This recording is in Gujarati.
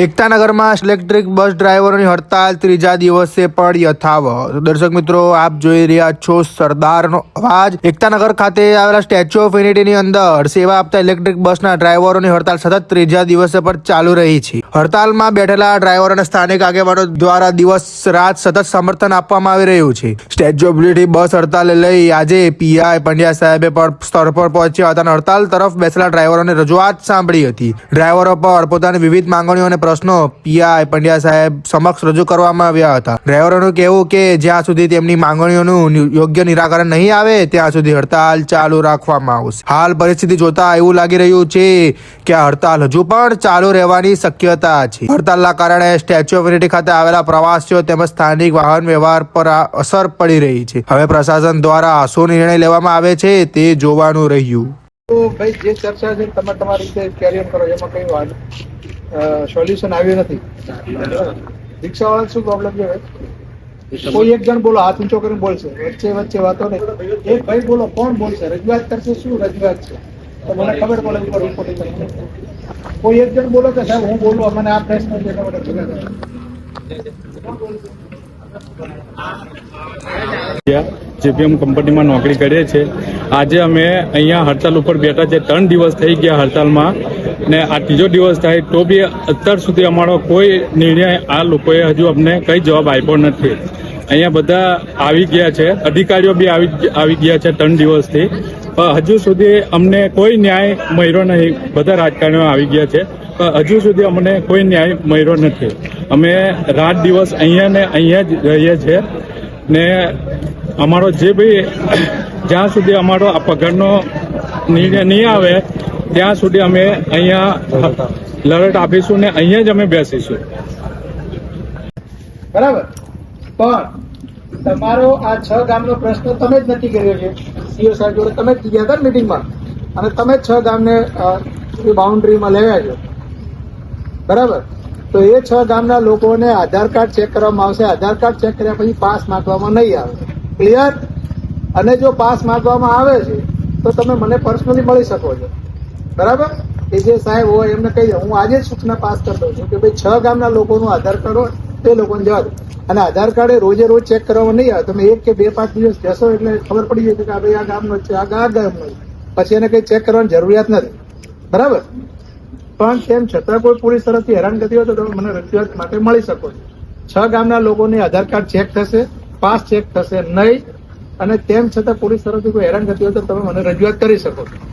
એકતાનગરમાં ઇલેક્ટ્રિક બસ ડ્રાઈવરોની હડતાલ ત્રીજા દિવસે પણ યથાવત. દર્શક મિત્રો, આપ જોઈ રહ્યા છો સરદારનો અવાજ. એકતાનગર ખાતે આવેલા સ્ટેચ્યુ ઓફ યુનિટીની અંદર સેવા આપતા ઇલેક્ટ્રિક બસના ડ્રાઈવરોની હડતાલ સતત ત્રીજા દિવસે પણ ચાલુ રહી છે. હડતાલમાં બેઠેલા ડ્રાઈવર અને સ્થાનિક આગેવાનો દ્વારા દિવસ રાત સતત સમર્થન આપવામાં આવી રહ્યું છે. સ્ટેચ્યુ ઓફ યુનિટી બસ હડતાલ લઈ આજે પીઆઈ પંડ્યા સાહેબે પણ સ્થળ પર પહોંચ્યા હતા અને હડતાલ તરફ બેસેલા ડ્રાઈવરોને રજૂઆત સાંભળી હતી. ડ્રાઈવરો પર પોતાની વિવિધ માંગણીઓ અને પ્રશ્નો પીઆઈ પંડ્યા સાહેબ સમક્ષ રજૂ કરવામાં આવ્યા હતા. ડ્રાઈવરોનું કહેવું કે જ્યાં સુધી તેમની માંગણીઓનું યોગ્ય નિરાકરણ નહીં આવે, ત્યાં સુધી હડતાલ ચાલુ રાખવામાં આવશે. હાલ પરિસ્થિતિ જોતા એવું લાગી રહ્યું છે કે હડતાલ હજુ પણ ચાલુ રહેવાની શક્યતા છે. હડતાલના કારણે સ્ટેચ્યુ ઓફ યુનિટી ખાતે આવેલા પ્રવાસીઓ તેમજ સ્થાનિક વાહન વ્યવહાર પર અસર પડી રહી છે. હવે પ્રશાસન દ્વારા શું નિર્ણય લેવામાં આવે છે તે જોવાનું રહ્યું. તો ભાઈ, જે ચર્ચા છે, તમે તમારી રીતે કેરિયર કરો, એમાં કઈ વાત સોલ્યુશન આવ્યું નથી. રિક્ષાવાળા શું પ્રોબ્લેમ છે? કોઈ એક જણ બોલો, હાથ ઊંચો કરીને બોલશે. વચ્ચે વચ્ચે વાતો નહીં. એક ભાઈ બોલો, કોણ બોલશે? રજૂઆત કરશે, શું રજૂઆત છે? તો મને ખબર પડે ઉપર રિપોર્ટિંગ કોઈ એક જણ બોલો કે, સાહેબ, હું બોલું મને આ પ્રશ્ન છે, એના માટે ભેગા. જેપીએમ કંપનીમાં નોકરી કરીએ છીએ. આજે અમે અહીંયા હડતાલ ઉપર બેઠા છે. ત્રણ દિવસ થઈ ગયા હડતાલમાં. ને આ ત્રીજો દિવસ થાય તો બી અત્યાર સુધી અમારો કોઈ નિર્ણય આ લોકોએ હજુ અમને કઈ જવાબ આપ્યો નથી. અહીંયા બધા આવી ગયા છે. અધિકારીઓ બી આવી આવી ગયા છે ત્રણ દિવસથી. હજુ સુધી અમને કોઈ ન્યાય મળ્યો નહીં. બધા રાજકારણીઓ આવી ગયા છે. હજુ સુધી અમને કોઈ ન્યાય મળ્યો નથી. અમે રાત દિવસ અહીંયા ને અહીંયા જ રહીએ છીએ. ને અમારો જે બી જ્યાં સુધી અમારો આ પગારનો નિર્ણય નહીં આવે, ત્યાં સુધી અમે અહીંયા લડત આપીશું ને અહીંયા જ અમે બેસીશું. બરાબર. પણ તમારો આ છ ગામનો પ્રશ્ન તમે જ નક્કી કર્યો છે. સીઓ સાહેબ જોડે તમે જ ગયા હતા મિટિંગમાં અને તમે છ ગામને બાઉન્ડ્રીમાં લેવા છો બરાબર? તો એ છ ગામના લોકોને આધાર કાર્ડ ચેક કરવામાં આવશે. આધાર કાર્ડ ચેક કર્યા પછી પાસ માંગવામાં નહીં આવે. ક્લિયર અને જો પાસ માંગવામાં આવે છે, તો તમે મને પર્સનલી મળી શકો છો. બરાબર? એ જે સાહેબ હોય એમને કહી હું આજે જ સૂચના પાસ કરી દઉં છું કે ભાઈ છ ગામના લોકોનું આધાર કાર્ડ હોય, તે લોકોને જવા દો. અને આધાર કાર્ડ એ રોજે રોજ ચેક કરવામાં નહીં આવે. તમે એક કે બે પાંચ દિવસ જશો એટલે ખબર પડી જશે કે આ ભાઈ આ ગામનો છે, આ ગા ગામનો છે. પછી એને કંઈ ચેક કરવાની જરૂરિયાત નથી. બરાબર? પણ તેમ છતાં કોઈ પોલીસ તરફથી હેરાનગતિ હોય તો તમે મને રજૂઆત માટે મળી શકો છો. છ ગામના લોકોને આધાર કાર્ડ ચેક થશે, પાસ ચેક થશે નહીં. અને તેમ છતાં પોલીસ તરફથી કોઈ હેરાન કરતી હોય તો તમે મને રજૂઆત કરી શકો છો.